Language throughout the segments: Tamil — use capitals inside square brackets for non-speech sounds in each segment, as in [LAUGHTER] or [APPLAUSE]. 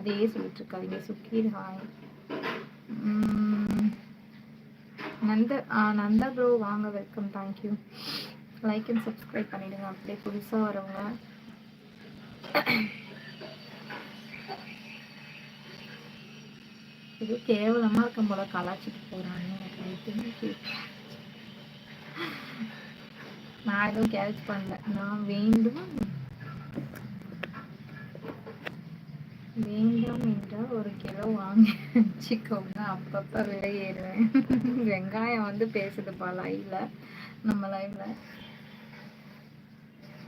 அதையே சொல்லிட்டு இருக்காதீங்க சுக்கீர் ஹாய் நந்த நந்தா ப்ரோ வாங்க welcome thank you like and subscribe பண்ணிடுங்க. அப்படியே புதுசாக வரவங்க. இது கேவலமா இருக்கும் போல கலாச்சிட்டு போறாங்க நான் எதுவும் கேட்ச் பண்ணல. நான் வேண்டும்? வேண்டாம் என்றால் ஒரு கிலோ வாங்கி வச்சுக்கோங்க. அப்பப்ப விலை ஏறுவேன் வெங்காயம் வந்து பேசுதுப்பா லைவ்ல நம்ம லைவ்ல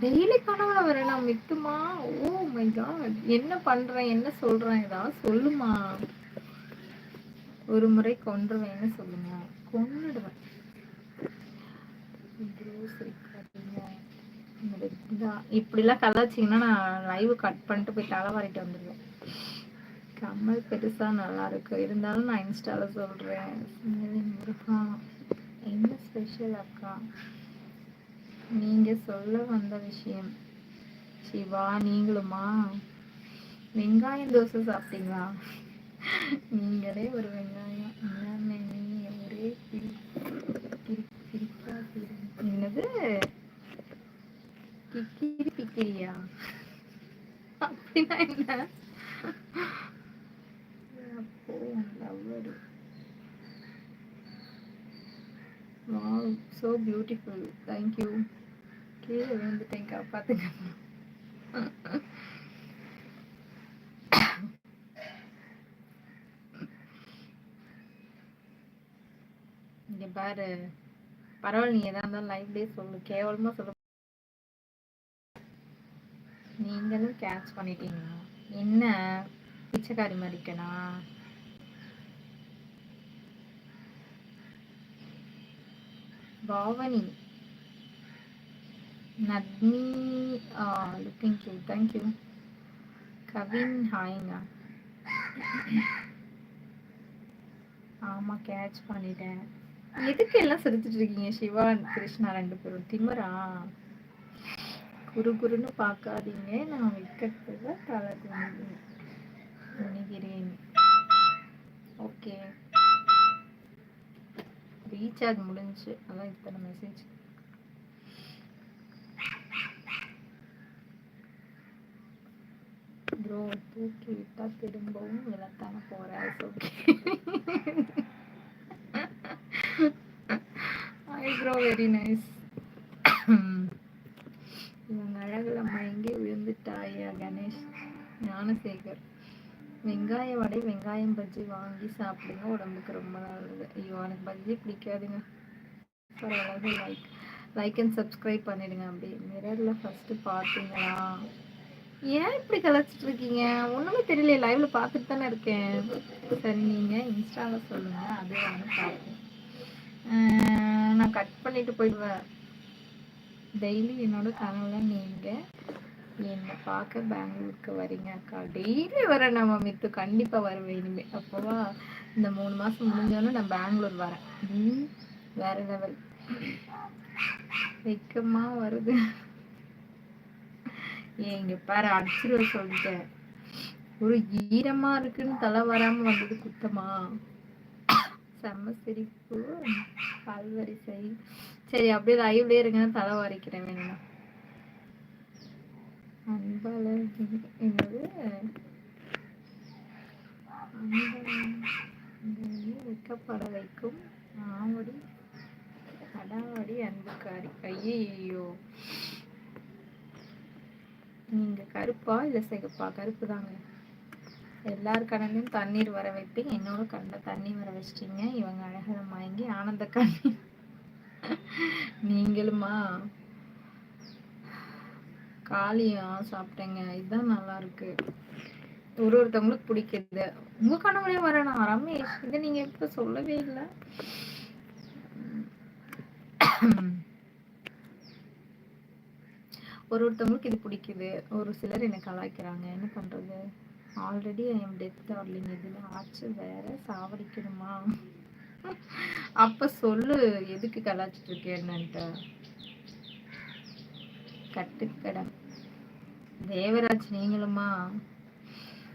டெய்லி கனவுல வரேன் நான் மித்துமா ஓ மை காட் என்ன பண்றேன்? என்ன சொல்றேன்? ஏதாவது சொல்லுமா? ஒரு முறை கொன்றுவேன்னு சொல்லுங்க. கொன்னுடுவேன். இப்படிலாம் கலாச்சிங்கன்னா நான் லைவ் கட் பண்ணிட்டு போய் தலைவாரிட்டு வந்துடுவேன் கம்மல் பெருசா நல்லா இருக்கு இருந்தாலும் நான் இன்ஸ்டால சொல்றேன். என்ன ஸ்பெஷல் அக்கா? நீங்க சொல்ல வந்த விஷயம். சிவா நீங்களுமா? வெங்காயம் தோசை சாப்பிட்டீங்களா? நீங்களே ஒரு வெங்காயம் நீ ஒரே என்னது? கிக்கிரி பிக்கிரியா அப்படின்னா என்ன? வாவ் ஸோ பியூட்டிஃபுல் தேங்க்யூ கீழே விழுந்துட்டேன் காப்பாத்துங்க இங்க பாரு. பரவாயில்ல நீ எதா இருந்தாலும் லைவ்லயே சொல்லு. கேவலமா சொல்ல. நீங்களும் கேட்ச் பண்ணிட்டீங்களா? என்ன? பிச்சைக்காரி மறிக்கனா பாவனி. நத்மி லுக்கிங் கியூ தேங்க்யூ கவின் ஹாய்ங்க ஆமா கேட்ச் பண்ணிட்டேன். எதுக்கு எல்லாம் சிரிச்சிட்டு இருக்கீங்க? சிவா கிருஷ்ணா ரெண்டு பேரும். திமரா? குரு குருன்னு பார்க்காதீங்க நான் விக்கெட்டுல தலை குனிகிறேன் ஓகே ரீசார்ஜ் முடிஞ்சு அதான் இத்தனை மெசேஜ் ப்ரோ தூக்கி விட்டா திரும்பவும் விளத்தான போறேன் okay hi [LAUGHS] bro very nice Ganesh Gnanasekar. வெங்காய வடை வெங்காயம் பஜ்ஜி வாங்கி சாப்பிடுங்க. உடம்புக்கு ரொம்ப நல்லது. ஐயோ எனக்கு பஜ்ஜி பிடிக்காதுங்க. பரவாயில்ல லைக் லைக் அண்ட் சப்ஸ்கிரைப் பண்ணிடுங்க அப்படி மிரரில் ஃபஸ்ட்டு பார்த்தீங்களா? ஏன் இப்படி கலைச்சிட்டு இருக்கீங்க? ஒன்றுமே தெரியல லைவ்ல பார்த்துட்டு தானே இருக்கேன். சரி நீங்கள் இன்ஸ்டாவில் சொல்லுங்கள் அதே வந்து பார்ப்போம். நான் கட் பண்ணிட்டு போயிடுவேன். டெய்லி என்னோட கனவுல நீங்கள் பார்க்க பெங்களூருக்கு வரீங்க அக்கா. டெய்லி வரேன் நம்ம மித்து கண்டிப்பாக வருவேன் இனிமேல் அப்போவா இந்த மூணு மாதம் முடிஞ்சோன்னு நான் பெங்களூர் வரேன். வேற லெவல். வெக்கமா வருது. ஏங்க பாரு அடிச்சிருவ சொல்லிட்டேன் ஒரு ஈரமா இருக்குன்னு தலை வராம வந்தது குத்தமா? செம்ம சிரிப்பு. பல்வரிசை சரி. அப்படியே லைவ்லயே இருங்க. தலை வரைக்கிறேன் வேணும் அன்பால என்னது வைக்கப்பட வைக்கும் ஆவடி அடாவடி அன்புக்காரி ஐயோ நீங்கள் கருப்பா இல்லை சிகப்பா? கருப்பு தாங்க எல்லார் கண்ணிலும் தண்ணீர் வர வைப்பீங்க என்னோட கண்ட தண்ணி வர வச்சிட்டீங்க. இவங்க அழகரம் வாங்கி ஆனந்த கண்ணீர். நீங்களுமா? காளியா சாப்பிட்டேங்க. இதுதான் நல்லா இருக்கு. ஒரு ஒருத்தவங்களுக்கு பிடிக்குது. உங்க கனவுலயே வரணும் ரமேஷ் இதை நீங்க எப்ப சொல்லவே இல்லை. ஒரு ஒருத்தவங்களுக்கு இது பிடிக்குது. ஒரு சிலர் என்னை கலாய்க்கிறாங்க. என்ன பண்றது? Already I am death darling இதுல ஆச்சு. வேற சாவடிக்கணுமா? அப்ப சொல்லு எதுக்கு கலாச்சிட்டு இருக்கேன்னுட்டு கட்டுக்கடை தேவராஜ் நீங்களுமா?